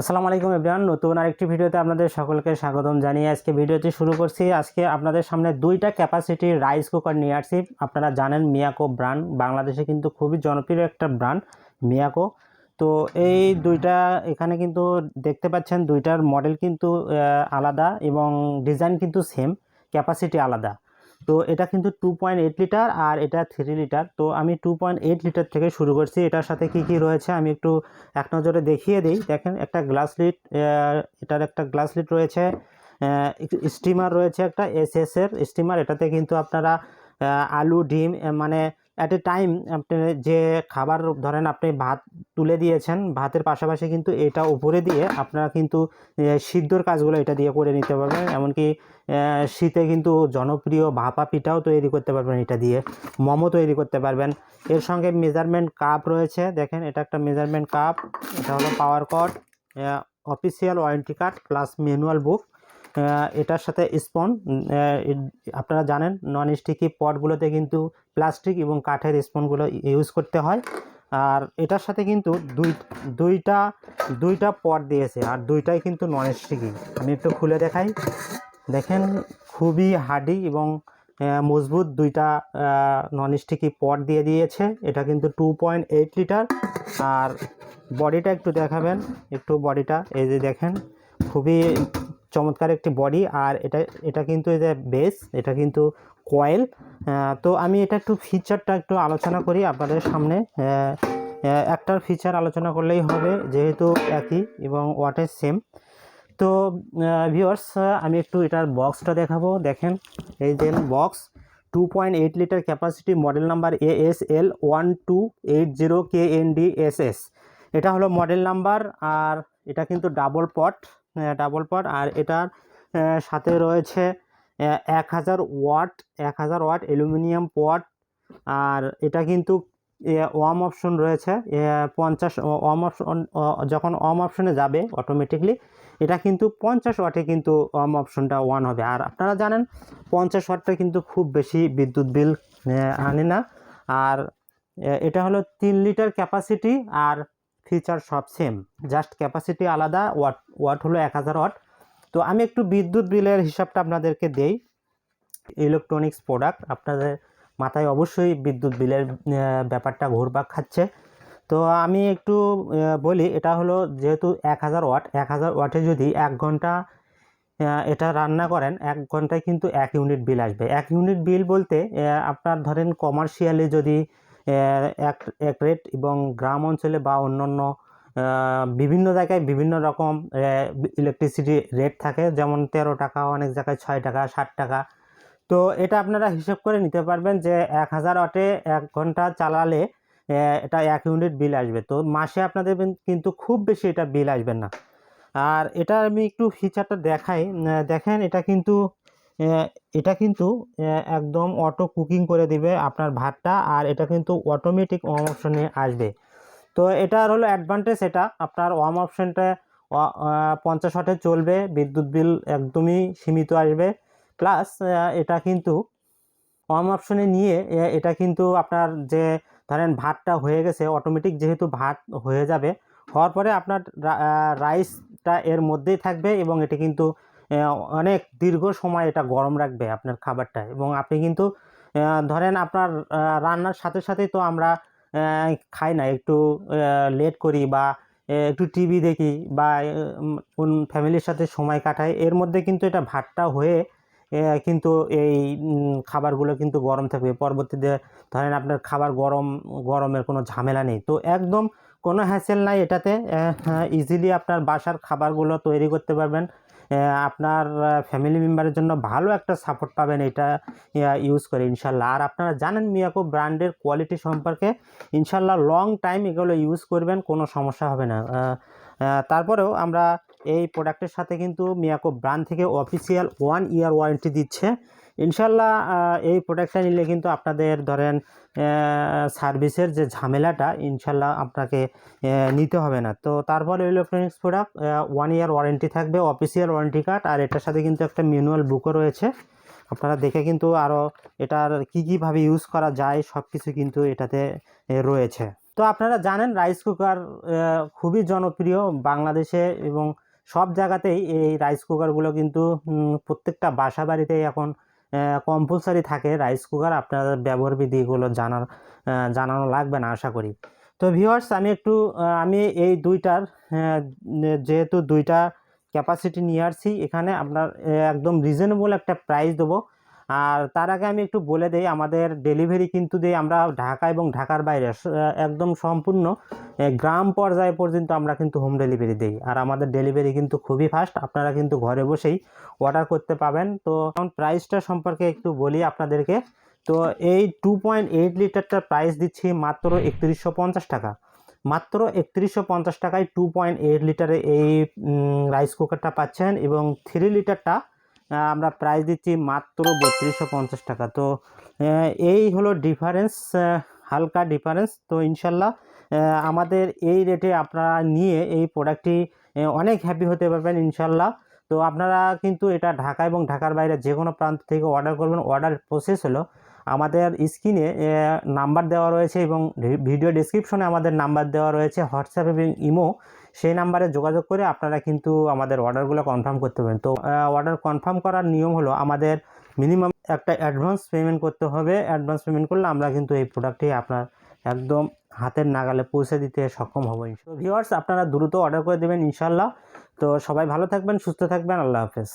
আসসালামু আলাইকুম এভরিওয়ান, নতুন আরেকটি ভিডিওতে আপনাদের সকলকে স্বাগতম জানিয়ে আজকে ভিডিওটি শুরু করছি। আজকে আপনাদের সামনে দুইটা ক্যাপাসিটির রাইস কুকার নিয়ে আসছি। আপনারা জানেন মিয়াকো ব্র্যান্ড বাংলাদেশে কিন্তু খুবই জনপ্রিয় একটা ব্র্যান্ড মিয়াকো তো এই দুইটা, এখানে কিন্তু দেখতে পাচ্ছেন দুইটার মডেল কিন্তু আলাদা এবং ডিজাইন কিন্তু সেম ক্যাপাসিটি আলাদা। তো এটা কিন্তু টু পয়েন্ট এইট লিটার আর এটা থ্রি লিটার তো আমি টু পয়েন্ট এইট লিটার থেকে শুরু করছি। এটার সাথে কি কি রয়েছে আমি একটু এক নজরে দেখিয়ে দিই। দেখেন, একটা গ্লাস লিট এটার একটা গ্লাস লিট রয়েছে। স্টিমার রয়েছে একটা এস এর স্টিমার এটাতে কিন্তু আপনারা আলু, ডিম মানে অ্যাট এ টাইম আপনি যে খাবার, ধরেন আপনি ভাত তুলে দিয়েছেন, ভাতের পাশাপাশি কিন্তু এটা উপরে দিয়ে আপনারা কিন্তু সিদ্ধর কাজগুলো এটা দিয়ে করে নিতে পারবেন। এমনকি শীতে কিন্তু জনপ্রিয় ভাপা পিঠাও তৈরি করতে পারবেন এটা দিয়ে, মোমো তৈরি করতে পারবেন। এর সঙ্গে মেজারমেন্ট কাপ রয়েছে, দেখেন এটা একটা মেজারমেন্ট কাপ এটা হলো power cord official warranty card plus manual book এটার সাথে স্পন আপনারা জানেন নন স্টিকি পটগুলোতে কিন্তু প্লাস্টিক এবং কাঠের স্পনগুলো ইউজ করতে হয়। আর এটার সাথে কিন্তু দুই, দুইটা দুইটা পট দিয়েছে, আর দুইটাই কিন্তু নন স্টিকি আমি একটু খুলে দেখাই। দেখেন, খুবই হার্ডি এবং মজবুত দুইটা নন স্টিকি পট দিয়ে দিয়েছে। এটা কিন্তু টু পয়েন্ট এইট লিটার আর বডিটা একটু দেখাবেন। একটু বডিটা, এই যে দেখেন, খুবই চমৎকার একটি বডি আর এটা এটা কিন্তু যে বেস এটা কিন্তু কয়েল তো আমি এটা একটু ফিচারটা একটু আলোচনা করি আপনাদের সামনে। একটার ফিচার আলোচনা করলেই হবে, যেহেতু একই এবং ওয়াটের সেম তো ভিউয়ার্স আমি একটু এটার বক্সটা দেখাবো। দেখেন, এই যে box two point eight litre capacity model number A S L one two eight zero K N D S S এটা হলো মডেল নাম্বার আর এটা কিন্তু ডাবল পট ডাবল পট আর এটার সাথে রয়েছে এক হাজার ওয়াট, এক হাজার ওয়াট অ্যালুমিনিয়াম পট। আর এটা কিন্তু ওয়াম অপশন রয়েছে পঞ্চাশ ওয়াম অপশন যখন ওয়াম অপশনে যাবে অটোমেটিকলি এটা কিন্তু পঞ্চাশ ওয়াটে কিন্তু ওয়াম অপশনটা ওয়ান হবে। আর আপনারা জানেন, পঞ্চাশ ওয়াটটা কিন্তু খুব বেশি বিদ্যুৎ বিল আনে না। আর এটা হলো তিন লিটার ক্যাপাসিটি আর ফিচার সব সেম জাস্ট ক্যাপাসিটি আলাদা ওয়াট ওয়াট হলো এক হাজার ওয়াট। তো আমি একটু বিদ্যুৎ বিলের হিসাবটা আপনাদেরকে দেই। ইলেকট্রনিক্স প্রোডাক্ট আপনাদের মাথায় অবশ্যই বিদ্যুৎ বিলের ব্যাপারটা ঘুরপাক খাচ্ছে। তো আমি একটু বলি, এটা হলো যেহেতু এক হাজার ওয়াট, এক হাজার ওয়াটে যদি এক ঘণ্টা এটা রান্না করেন, এক ঘন্টায় কিন্তু এক ইউনিট বিল আসবে। এক ইউনিট বিল বলতে আপনার ধরেন কমার্শিয়ালি যদি এক এক রেট এবং গ্রাম অঞ্চলে বা অন্যান্য বিভিন্ন জায়গায় বিভিন্ন রকম ইলেকট্রিসিটি রেট থাকে। যেমন তেরো টাকা, অনেক জায়গায় ছয় টাকা, ষাট টাকা। তো এটা আপনারা হিসেব করে নিতে পারবেন যে এক হাজার অটে এক ঘণ্টা চালালে এটা এক ইউনিট বিল আসবে। তো মাসে আপনাদের কিন্তু খুব বেশি এটা বিল আসবে না। আর এটা আমি একটু ফিচারটা দেখাই। দেখেন, এটা কিন্তু এটা কিন্তু একদম অটো কুকিং করে দিবে আপনার ভাতটা। আর এটা কিন্তু অটোমেটিক অপশনে আসবে। তো এটার হলো অ্যাডভান্টেজ এটা। আপনার ওয়ার্ম অপশনটা পঞ্চাশ ওয়াটে চলবে, বিদ্যুৎ বিল একদমই সীমিত আসবে। প্লাস এটা কিন্তু ওয়ার্ম অপশনে নিয়ে এটা কিন্তু আপনার যে ধরেন ভাতটা হয়ে গেছে অটোমেটিক যেহেতু ভাত হয়ে যাবে, হওয়ার পরে আপনার রাইসটা এর মধ্যেই থাকবে এবং এটি কিন্তু অনেক দীর্ঘ সময় এটা গরম রাখবে আপনার খাবারটা। এবং আপনি কিন্তু ধরেন আপনার রান্নার সাথে সাথেই তো আমরা খাই না, একটু লেট করি বা একটু টিভি দেখি বা কোন ফ্যামিলির সাথে সময় কাটাই, এর মধ্যে কিন্তু এটা ভাতটা হয়ে কিন্তু এই খাবারগুলো কিন্তু গরম থাকবে। পরবর্তীতে ধরেন আপনার খাবার গরম, গরমের কোনো ঝামেলা নেই। তো একদম কোনো হ্যাসেল নাই এটাতে। ইজিলি আপনার বাসার খাবারগুলো তৈরি করতে পারবেন। আপনার ফ্যামিলি মেম্বারের জন্য ভালো একটা সাপোর্ট পাবেন এটা ইউজ করে ইনশাল্লাহ আর আপনারা জানেন মিয়াকো ব্র্যান্ডের কোয়ালিটি সম্পর্কে ইনশাল্লাহ লং টাইম এগুলো ইউজ করবেন, কোনো সমস্যা হবে না। তারপরেও আমরা এই প্রোডাক্টের সাথে কিন্তু মিয়াকো ব্র্যান্ড থেকে অফিসিয়াল ওয়ান ইয়ার ওয়ারেন্টি দিচ্ছে। ইনশাল্লাহ এই প্রোডাক্টটা নিলে কিন্তু আপনাদের ধরেন সার্ভিসের যে ঝামেলাটা ইনশাল্লাহ আপনাকে নিতে হবে না। তো তারপরে electronics product one year warranty থাকবে অফিসিয়াল ওয়ারেন্টি কার্ড আর এটার সাথে কিন্তু একটা ম্যানুয়াল বুকও রয়েছে। আপনারা দেখে কিন্তু আরও এটার কী কীভাবে ইউজ করা যায় সব কিছু কিন্তু এটাতে রয়েছে। তো আপনারা জানেন রাইস কুকার খুবই জনপ্রিয় বাংলাদেশে এবং সব জায়গাতেই এই রাইস কুকারগুলো কিন্তু প্রত্যেকটা বাসা বাড়িতেই এখন কম্পালসারি থাকে রাইস কুকার আপনার ব্যবহার বিধিগুলো জানার জানানো লাগবে না, আশা করি। তো ভিউয়ার্স আমি একটু আমি এই দুইটার যেহেতু দুইটা ক্যাপাসিটি নিয়ে আসছি, এখানে আপনার একদম রিজনেবল একটা প্রাইস দেবো। আর তার আগে আমি একটু বলে দিই, আমাদের ডেলিভারি কিন্তু দিই আমরা ঢাকা এবং ঢাকার বাইরে। একদম সম্পূর্ণ গ্রাম পর্যায়ে পর্যন্ত আমরা কিন্তু হোম ডেলিভারি দিই। আর আমাদের ডেলিভারি কিন্তু খুবই ফাস্ট আপনারা কিন্তু ঘরে বসেই অর্ডার করতে পাবেন। তো এখন প্রাইসটা সম্পর্কে একটু বলি আপনাদেরকে। তো এই টু পয়েন্ট এইট লিটারটার প্রাইস দিচ্ছি মাত্র একত্রিশশো পঞ্চাশ টাকা। মাত্র একত্রিশশো পঞ্চাশ টাকায় টু পয়েন্ট এইট লিটারে এই রাইস কুকারটা পাচ্ছেন এবং থ্রি লিটারটা আমরা প্রাইস দিচ্ছি মাত্র বত্রিশশো পঞ্চাশ টাকা। তো এই হলো ডিফারেন্স হালকা ডিফারেন্স তো, ইনশাল্লাহ আমাদের এই রেটে আপনারা নিয়ে এই প্রোডাক্টটি অনেক হ্যাপি হতে পারবেন ইনশাল্লাহ। তো, আপনারা কিন্তু এটা ঢাকা এবং ঢাকার বাইরে যে কোনো প্রান্ত থেকে অর্ডার করবেন। অর্ডার প্রসেস হলো আমাদের স্ক্রিনে নাম্বার দেওয়া রয়েছে এবং ভিডিও ডিসক্রিপশনে আমাদের নাম্বার দেওয়া রয়েছে। হোয়াটসঅ্যাপ এবং ইমো সেই নাম্বারে যোগাযোগ করে আপনারা কিন্তু আমাদের অর্ডারগুলো কনফার্ম করতে পারেন। তো অর্ডার কনফার্ম করার নিয়ম হলো আমাদের মিনিমাম একটা অ্যাডভান্স পেমেন্ট করতে হবে। অ্যাডভান্স পেমেন্ট করলে আমরা কিন্তু এই প্রোডাক্টটি আপনার একদম হাতের নাগালে পৌঁছে দিতে সক্ষম হব ভিওয়ার্স আপনারা দ্রুত অর্ডার করে দেবেন ইনশাল্লাহ তো সবাই ভালো থাকবেন, সুস্থ থাকবেন, আল্লাহ হাফেজ।